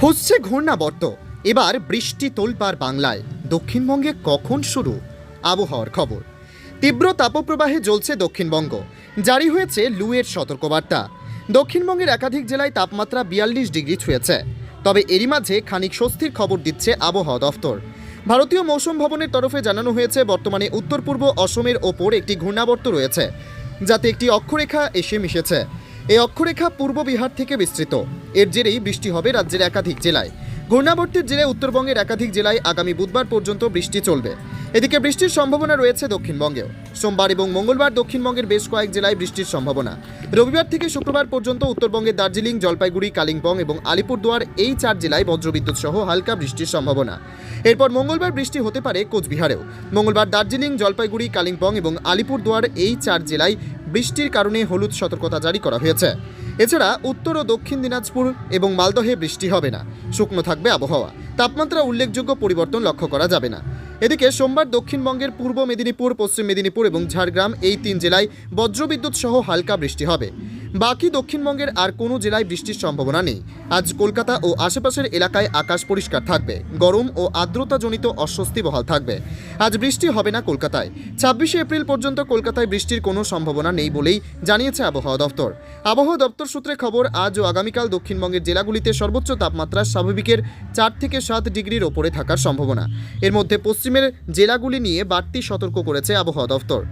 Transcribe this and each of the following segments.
ফুসছে ঘূর্ণাবর্ত। এবার বৃষ্টি তোলপার বাংলায়। দক্ষিণবঙ্গে কখন শুরু? আবহাওয়ার খবর। তীব্র তাপপ্রবাহে জ্বলছে দক্ষিণবঙ্গ। জারি হয়েছে লুয়ের সতর্কবার্তা। দক্ষিণবঙ্গের একাধিক জেলায় তাপমাত্রা বিয়াল্লিশ ডিগ্রি ছুঁয়েছে। তবে এরই মাঝে খানিক স্বস্তির খবর দিচ্ছে আবহাওয়া দফতর। ভারতীয় মৌসুম ভবনের তরফে জানানো হয়েছে, বর্তমানে উত্তর পূর্ব অসমের ওপর একটি ঘূর্ণাবর্ত রয়েছে, যাতে একটি অক্ষরেখা এসে মিশেছে। এই অক্ষরেখা পূর্ব বিহার থেকে বিস্তৃত। এর জেরেই বৃষ্টি হবে রাজ্যের একাধিক জেলায়। ঘূর্ণাবর্তের জেরে উত্তরবঙ্গের একাধিক জেলায় আগামী বুধবার পর্যন্ত বৃষ্টি চলবে। এদিকে বৃষ্টির সম্ভাবনা রয়েছে দক্ষিণবঙ্গেও। সোমবার এবং মঙ্গলবার দক্ষিণবঙ্গের বেশ কয়েক জেলায় বৃষ্টির সম্ভাবনা। রবিবার থেকে শুক্রবার পর্যন্ত উত্তরবঙ্গের দার্জিলিং, জলপাইগুড়ি, কালিম্পং এবং আলিপুরদুয়ার এই চার জেলায় বজ্রবিদ্যুৎ সহ হালকা বৃষ্টির সম্ভাবনা। এরপর মঙ্গলবার বৃষ্টি হতে পারে কোচবিহারেও। মঙ্গলবার দার্জিলিং, জলপাইগুড়ি, কালিম্পং এবং আলিপুরদুয়ার এই চার জেলায় বৃষ্টির কারণে হলুদ সতর্কতা জারি করা হয়েছে। এছাড়া উত্তর ও দক্ষিণ দিনাজপুর এবং মালদহে বৃষ্টি হবে না। শুকনো থাকবে আবহাওয়া। তাপমাত্রা উল্লেখযোগ্য পরিবর্তন লক্ষ্য করা যাবে না। এদিকে সোমবার দক্ষিণবঙ্গের পূর্ব মেদিনীপুর, পশ্চিম মেদিনীপুর এবং ঝাড়গ্রাম এই তিন জেলায় বজ্রবিদ্যুৎ সহ হালকা বৃষ্টি হবে। বাকি দক্ষিণবঙ্গের আর কোনো জেলায় বৃষ্টির সম্ভাবনা নেই। আজ কলকাতা ও আশেপাশের এলাকায় আকাশ পরিষ্কার থাকবে। গরম ও আর্দ্রতাজনিত অস্বস্তি বহাল থাকবে। আজ বৃষ্টি হবে না কলকাতায়। ছাব্বিশে এপ্রিল পর্যন্ত কলকাতায় বৃষ্টির কোনো সম্ভাবনা নেই বলেই জানিয়েছে আবহাওয়া দপ্তর। আবহাওয়া দপ্তর সূত্রে খবর, আজ ও আগামীকাল দক্ষিণবঙ্গের জেলাগুলিতে সর্বোচ্চ তাপমাত্রা স্বাভাবিকের চার থেকে সাত ডিগ্রির ওপরে থাকার সম্ভাবনা। এর মধ্যে পশ্চিমের জেলাগুলি নিয়ে বাড়তি সতর্ক করেছে আবহাওয়া দপ্তর।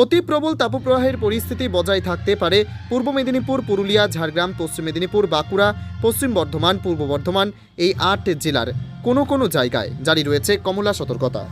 অতি প্রবল তাপপ্রবাহের পরিস্থিতি বজায় থাকতে পারে পূর্ব মেদিনীপুর, পুরুলিয়া, ঝাড়গ্রাম, পশ্চিম মেদিনীপুর, বাঁকুড়া, পশ্চিম বর্ধমান, পূর্ব বর্ধমান, এই আট জেলার কোনো কোনো জায়গায় জারি রয়েছে কমলা সতর্কতা।